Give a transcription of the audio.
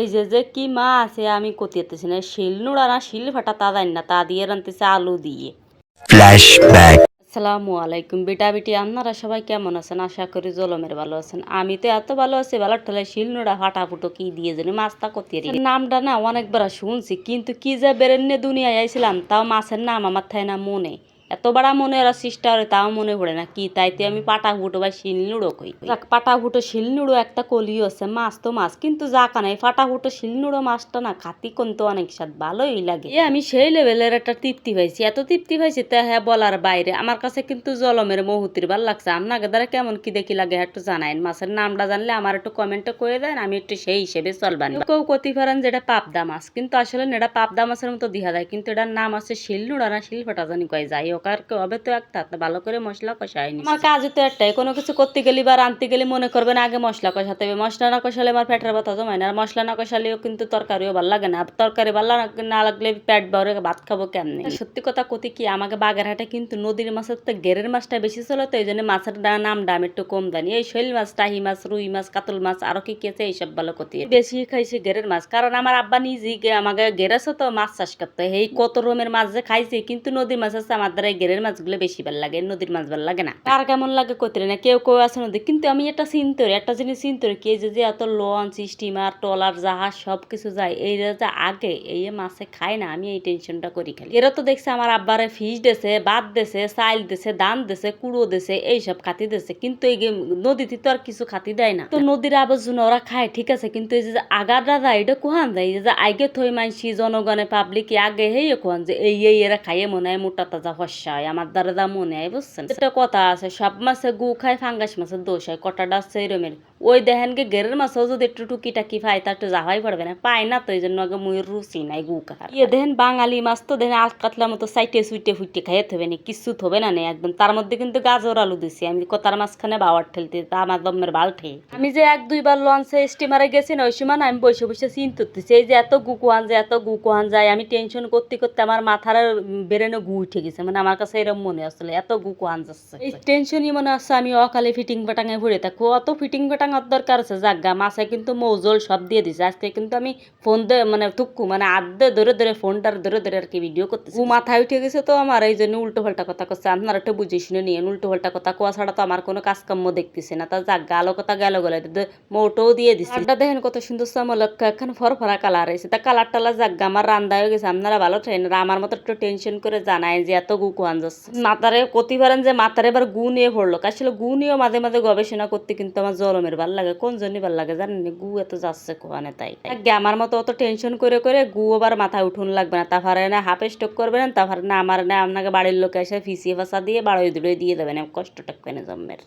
এই যে যে কি মা আছে আমি কতিয়াতেছি না। শিল নোড়া না শিল ফাটা তা জানি না তা দিয়ে রানতেছে আলু দিয়ে। Flashback. আসসালামু আলাইকুম বেটা বেটি আপনারা সবাই কেমন আছেন? আশা করি জলমের ভালো আছেন। আমি তো এত ভালো আছি ভালো ঠেলে শিল নোড়া ফাটা ফুটো কি দিয়ে জানি মাছটা কতিয়ে নামটা না অনেকবার শুনছি কিন্তু কি যে বেরেন্নে দুনিয়ায় আইছিলাম তাও মাছের নাম আমার থাই না মনে। এত বড় মনে চেষ্টা করে তাও মনে পড়ে না। কি তাইতে আমি পাটা ফুটো বা শিল নুড়ো কই পাটা ফুটো শিল নুড়ো একটা কলি আছে মাছ তো মাছ কিন্তু যাকা নাই ফাটা ফুটো শিল নুড়ো মাছটা না খাতি কিন্তু অনেক স্বাদ ভালোই লাগে। এ আমি সেই লেভেলের একটা তৃপ্তি পাইছি এত তৃপ্তি পাইছি তা হ্যাঁ বলার বাইরে আমার কাছে কিন্তু জলমের মহুতির ভালো লাগছে আপনাকে দ্বারা কেমন কি দেখি লাগে একটু জানাইন মাছের নামটা জানলে আমার একটু কমেন্টে করে দেন আমি একটু সেই হিসেবে চলবান কেউ কতি পারেন যেটা পাবদা মাছ কিন্তু আসলে এটা পাবদা মাছের মতো দিহা যায় কিন্তু এটার নাম আছে শিলনুড়া না শিলফাটা জানি কয় যাই হোক। আর কেউ হবে তো একটা ভালো করে মশলা কষাই নি আমার কাজ তো একটাই কোনো কিছু করতে গেলে বা রাঁধতে গেলে মনে করবেন আগে মশলা কষাতে হবে। মশলা না কষালে আমার পেটের ব্যথা জমায় না আর মশলা না কষালেও কিন্তু তরকারিও ভালো লাগে না। তরকারি ভালো না লাগলে পেট ভরে ভাত খাব কেমনে? সত্যি কথা কতি কি আমাকে বাগেরহাটে কিন্তু নদীর মাছের তো গেরের মাছটা বেশি চলে তো এই জন্য মাছের নাম দাম একটু কম জানি। এই শৈল মাছ টাহি মাছ রুই মাছ কাতল মাছ আরও কি কি আছে এইসব ভালো কতি বেশি খাইছে গেরের মাছ কারণ আমার আব্বা নিজেই গে- আমাকে গেরেছে তো মাছ চাষ করতে। এই কত রকমের মাছ যে খাইছি কিন্তু নদীর মাছ আছে আমার দ্বারা এই গেরের মাছগুলো বেশি ভালো লাগে নদীর মাছ ভালো লাগে না। কার কেমন লাগে কইতে না কেউ কেউ আছে নদী কিন্তু আমি একটা চিন্তা একটা জিনিস চিন্তা করি কি এই যে যে এত লঞ্চ স্টিমার ট্রলার জাহাজ সব কিছু যায় এই যে আগে এই মাছে খায় না আমি এই টেনশনটা করি খালি। এরা তো দেখছে আমার আব্বারে ফিস দেছে বাদ দেছে চাইল দেছে ধান দেছে কুড়ো দেছে এইসব খাতি দেছে কিন্তু এই নদীতে তো আর কিছু খাতি দেয় না। তো নদীর আবর্জনা ওরা খায় ঠিক আছে কিন্তু এই যে আগাররা যায় এটা কোহান যায়? এই যে আগে থই মানসি জনগণে পাবলিক আগে হেয়ে কোহান যে এই এই এরা খাইয়ে মনে হয় মোটা তাজা ফসা হয় আমার দ্বারা দা মনে হয়, বুঝছেন? একটা কথা আছে সব মাছে গু খায়, ফাঙ্গাস মাছের দোষ হয়, কটাটা আছে এরমের। ওই দেখেন গে গেরের মাছও যদি একটু টুকি টাকি পায় তা একটু যাওয়াই পড়বে না। পায় না তো এই জন্য আগে মুয়ের রুচি নাই গু খার ইয়ে দেখেন বাঙালি মাছ তো দেখেন আল কাতলার মতো সাইটে সুইটে ফুইটে খাইয়ে থবে না কিছু থবে না নে একদম। তার মধ্যে কিন্তু গাজর আলু দিছি আমি কতার মাঝখানে বাওয়ার ঠেলতে তা আমার দমের বাল ঠে। আমি যে এক দুইবার লঞ্চে স্টিমারে গেছি না ওই সময় না আমি বসে বসে চিন্তা করতেছি এই যে এত গু কোহান যায় এত গু কোহান যায় আমি টেনশন করতে করতে আমার মাথার বেরেনে গু উঠে গেছে মানে আমার কাছে এরকম মনে আসলে এত গু কোহান যাচ্ছে। এই টেনশনই মনে হচ্ছে আমি অকালে ফিটিং ফাটাঙে ভরে থাকব অত ফিটিং ফাটাঙার দরকার আছে জাগা মাছে কিন্তু মৌজল সব দিয়ে দিছে। আজকে কিন্তু আমি ফোন দে মানে থুক্কু মানে আদ্যে ধরে ধরে ফোনটার ধরে ধরে আর কি ভিডিও করতেছি। গু মাথায় উঠে গেছে তো আমার এই জন্য উল্টো পাল্টা কথা করছে আপনারা একটু বুঝে শুনে নিয়ে উল্টো পাল্টা কথা কোয়া ছাড়া তো আমার কোনো কাজকর্ম দেখতেছে না। তা যাক গালো কথা গেল গেলে মোটও দিয়ে দিচ্ছে এটা দেখেন কত সুন্দর চামলক এখন ফরফরা কালার হয়েছে তা কালার টালার জাগা আমার রান্দা হয়ে গেছে আপনারা ভালো ট্রেনার আমার মতো একটু টেনশন করে জানায় যে এত গু কোয়ান যাচ্ছে। মাথারে কতি পারেন যে মাথারে এবার গু নিয়ে পড়ল। আসলে গু নিয়েও মাঝে মাঝে গবেষণা করতে কিন্তু আমার জলমের ভালো লাগে কোন জন্য ভালো লাগে জানেন গু এত যাচ্ছে কোয়ানে তাই? আমার মতো অত টেনশন করে করে গু আবার মাথায় উঠুন লাগবে না। তারপরে না হাফে স্টক করবেন তারপরে না, আমার না, আপনাকে বাড়ির লোকে এসে ফিসিয়ে ফাঁসা দিয়ে বাড়ি দূরে দিয়ে দেবেন কষ্টটা কেন জন্মের?